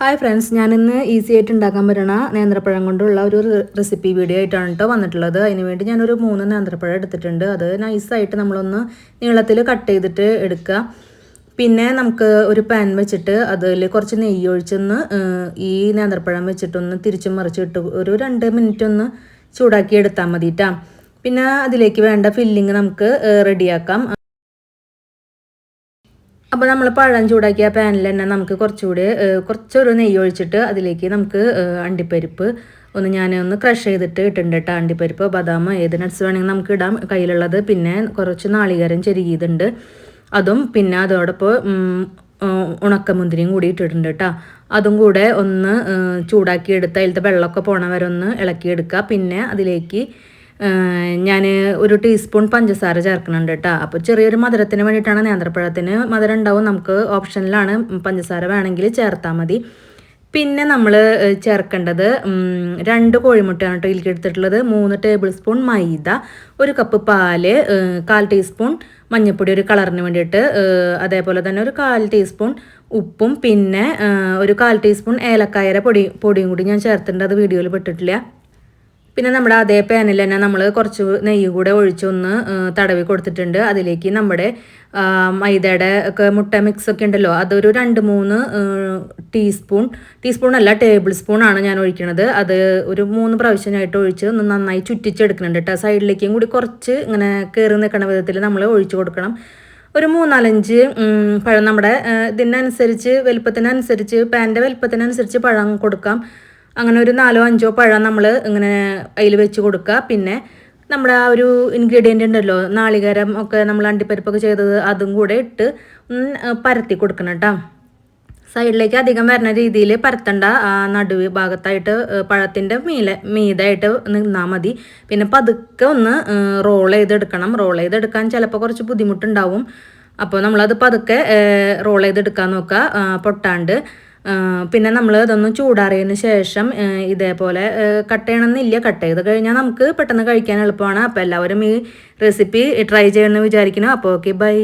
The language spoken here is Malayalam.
ഹായ് ഫ്രണ്ട്സ് ഞാനിന്ന് ഈസി ആയിട്ട് ഉണ്ടാക്കാൻ പറ്റണ നേന്ത്രപ്പഴം കൊണ്ടുള്ള ഒരു റെസിപ്പി വീഡിയോ ആയിട്ടാണ് കേട്ടോ വന്നിട്ടുള്ളത്. അതിന് വേണ്ടി ഞാനൊരു മൂന്ന് നേന്ത്രപ്പഴം എടുത്തിട്ടുണ്ട്. അത് നൈസായിട്ട് നമ്മളൊന്ന് നീളത്തിൽ കട്ട് ചെയ്തിട്ട് എടുക്കുക പിന്നെ നമുക്ക് ഒരു പാൻ വെച്ചിട്ട് അതിൽ കുറച്ച് നെയ്യ് ഒഴിച്ചൊന്ന് ഈ നേന്ത്രപ്പഴം വെച്ചിട്ടൊന്ന് തിരിച്ചും മറിച്ചിട്ട് ഒരു രണ്ട് മിനിറ്റ് ഒന്ന് ചൂടാക്കി എടുത്താൽ മതിട്ടാ. പിന്നെ അതിലേക്ക് വേണ്ട ഫില്ലിങ് നമുക്ക് റെഡിയാക്കാം അപ്പോൾ നമ്മൾ പഴം ചൂടാക്കിയ പാനിൽ തന്നെ നമുക്ക് കുറച്ചുകൂടി കുറച്ചൊരു നെയ്യ് ഒഴിച്ചിട്ട് അതിലേക്ക് നമുക്ക് അണ്ടിപ്പരിപ്പ് ഒന്ന് ഞാൻ ഒന്ന് ക്രഷ് ചെയ്തിട്ട് ഇട്ടിട്ടുണ്ട് കേട്ടോ അണ്ടിപ്പരിപ്പ്. ബദാം ഏത് നട്ട്സ് വേണമെങ്കിൽ നമുക്ക് ഇടാം. കയ്യിലുള്ളത് പിന്നെ കുറച്ച് നാളികേരം ചെരുകിയതുണ്ട് അതും പിന്നെ അതോടൊപ്പം ഉണക്കമുന്തിരിയും കൂടി ഇട്ടിട്ടുണ്ട് കേട്ടോ അതും കൂടെ ഒന്ന് ചൂടാക്കി എടുത്ത് അതിലത്തെ വെള്ളമൊക്കെ പോണ വരെ ഒന്ന് ഇളക്കിയെടുക്കുക. പിന്നെ അതിലേക്ക് ഞാൻ ഒരു ടീസ്പൂൺ പഞ്ചസാര ചേർക്കുന്നുണ്ട് കേട്ടോ അപ്പോൾ ചെറിയൊരു മധുരത്തിന് വേണ്ടിയിട്ടാണ് നേന്ത്രപ്പഴത്തിന് മധുരം ഉണ്ടാവും നമുക്ക് ഓപ്ഷനിലാണ് പഞ്ചസാര വേണമെങ്കിൽ ചേർത്താൽ മതി. പിന്നെ നമ്മൾ ചേർക്കേണ്ടത് രണ്ട് കോഴിമുട്ടയാണ് കേട്ടോ ഇതിലേക്ക് എടുത്തിട്ടുള്ളത്. മൂന്ന് ടേബിൾ സ്പൂൺ മൈദ ഒരു കപ്പ് പാൽ കാൽ ടീസ്പൂൺ മഞ്ഞൾപ്പൊടി ഒരു കളറിന് വേണ്ടിയിട്ട് അതേപോലെ തന്നെ ഒരു കാൽ ടീസ്പൂൺ ഉപ്പും. പിന്നെ ഒരു കാൽ ടീസ്പൂൺ ഏലക്കായര പൊടി പൊടിയും കൂടി ഞാൻ ചേർത്തിട്ടുണ്ട്. അത് വീഡിയോയിൽ പെട്ടിട്ടില്ല. പിന്നെ നമ്മുടെ അതേ പാനിൽ തന്നെ നമ്മൾ കുറച്ച് നെയ്യ് കൂടെ ഒഴിച്ചൊന്ന് തടവി കൊടുത്തിട്ടുണ്ട്. അതിലേക്ക് നമ്മുടെ മൈദയുടെ ഒക്കെ മുട്ട മിക്സ് ഒക്കെ ഉണ്ടല്ലോ അതൊരു രണ്ട് മൂന്ന് ടീസ്പൂൺ ടീസ്പൂൺ അല്ല ടേബിൾ സ്പൂൺ ആണ് ഞാൻ ഒഴിക്കുന്നത് അത് ഒരു മൂന്ന് പ്രാവശ്യമായിട്ട് ഒഴിച്ച് ഒന്ന് നന്നായി ചുറ്റിച്ചെടുക്കുന്നുണ്ട് കേട്ടോ സൈഡിലേക്കും കൂടി കുറച്ച് ഇങ്ങനെ കയറി നിൽക്കുന്ന വിധത്തിൽ നമ്മൾ ഒഴിച്ചു കൊടുക്കണം. ഒരു മൂന്നാലഞ്ച് പഴം നമ്മുടെ ഇതിനനുസരിച്ച് വലുപ്പത്തിനനുസരിച്ച് പാന്റെ വലുപ്പത്തിനനുസരിച്ച് പഴം കൊടുക്കാം. അങ്ങനെ ഒരു നാലോ അഞ്ചോ പഴം നമ്മൾ ഇങ്ങനെ അതിൽ വെച്ച് കൊടുക്കുക പിന്നെ നമ്മുടെ ആ ഒരു ഇൻഗ്രീഡിയന്റ് ഉണ്ടല്ലോ നാളികേരം ഒക്കെ നമ്മൾ അണ്ടിപ്പരിപ്പൊക്കെ ചെയ്തത് അതും കൂടെ ഇട്ട് പരത്തി കൊടുക്കണം കേട്ടോ സൈഡിലേക്ക് അധികം വരുന്ന രീതിയിൽ പരത്തണ്ട. നടുവ് ഭാഗത്തായിട്ട് പഴത്തിന്റെ മീലെ മീതായിട്ട് നിന്നാൽ മതി. പിന്നെ പതുക്കെ ഒന്ന് റോൾ ചെയ്തെടുക്കണം. റോൾ ചെയ്തെടുക്കാൻ ചിലപ്പോൾ കുറച്ച് ബുദ്ധിമുട്ടുണ്ടാവും. അപ്പോൾ നമ്മളത് പതുക്കെ റോൾ ചെയ്തെടുക്കാൻ നോക്കുക പൊട്ടാണ്ട്. പിന്നെ നമ്മൾ ഇതൊന്ന് ചൂടാറിയതിന് ശേഷം ഇതേപോലെ കട്ട് ചെയ്യണമെന്നില്ല കട്ട് ചെയ്ത് കഴിഞ്ഞാൽ നമുക്ക് പെട്ടെന്ന് കഴിക്കാൻ എളുപ്പമാണ്. അപ്പോൾ എല്ലാവരും ഈ റെസിപ്പി ട്രൈ ചെയ്യണമെന്ന് വിചാരിക്കുന്നു. അപ്പോൾ ഓക്കെ ബൈ